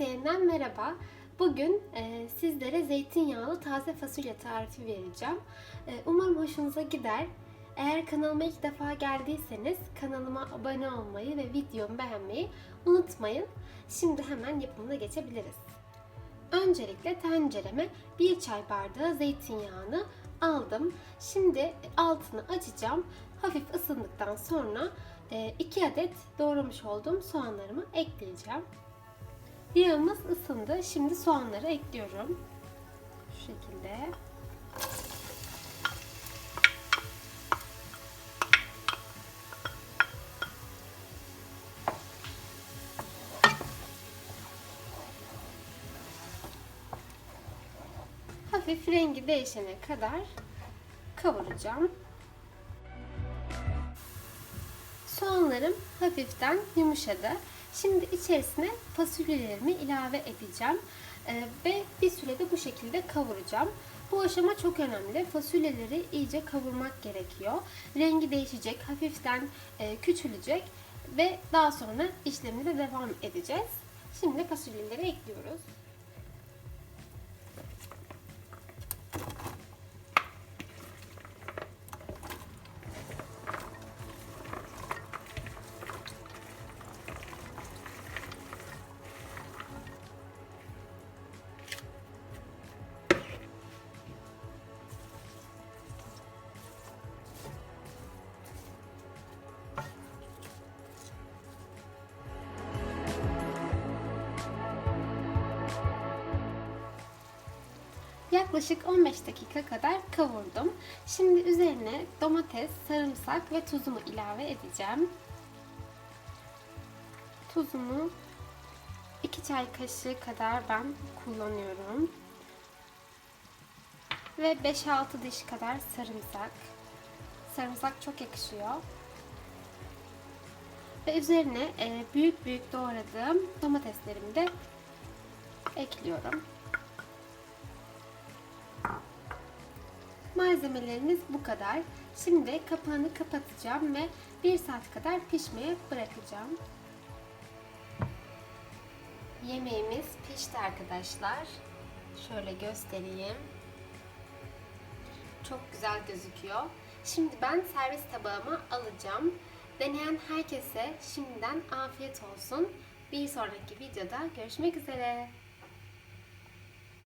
Herkese yeniden merhaba. Bugün e, sizlere zeytinyağlı taze fasulye tarifi vereceğim. E, umarım hoşunuza gider. Eğer kanalıma ilk defa geldiyseniz kanalıma abone olmayı ve videomu beğenmeyi unutmayın. Şimdi hemen yapımına geçebiliriz. Öncelikle tencereme 1 çay bardağı zeytinyağını aldım. Şimdi altını açacağım. Hafif ısındıktan sonra 2 adet doğramış olduğum soğanlarımı ekleyeceğim. Yağımız ısındı. Şimdi soğanları ekliyorum. Şu şekilde. Hafif rengi değişene kadar kavuracağım. Soğanlarım hafiften yumuşadı. Şimdi içerisine fasulyelerimi ilave edeceğim ee, ve bir sürede bu şekilde kavuracağım. Bu aşama çok önemli. Fasulyeleri iyice kavurmak gerekiyor. Rengi değişecek, hafiften e, küçülecek ve daha sonra işlemine devam edeceğiz. Şimdi fasulyeleri ekliyoruz. Yaklaşık 15 dakika kadar kavurdum. Şimdi üzerine domates, sarımsak ve tuzumu ilave edeceğim. Tuzumu 2 çay kaşığı kadar ben kullanıyorum. Ve 5-6 diş kadar sarımsak. Sarımsak çok yakışıyor. Ve üzerine e, büyük büyük doğradığım domateslerimi de ekliyorum. Malzemelerimiz bu kadar. Şimdi kapağını kapatacağım ve 1 saat kadar pişmeye bırakacağım. Yemeğimiz pişti arkadaşlar. Şöyle göstereyim. Çok güzel gözüküyor. Şimdi ben servis tabağıma alacağım. Deneyen herkese şimdiden afiyet olsun. Bir sonraki videoda görüşmek üzere.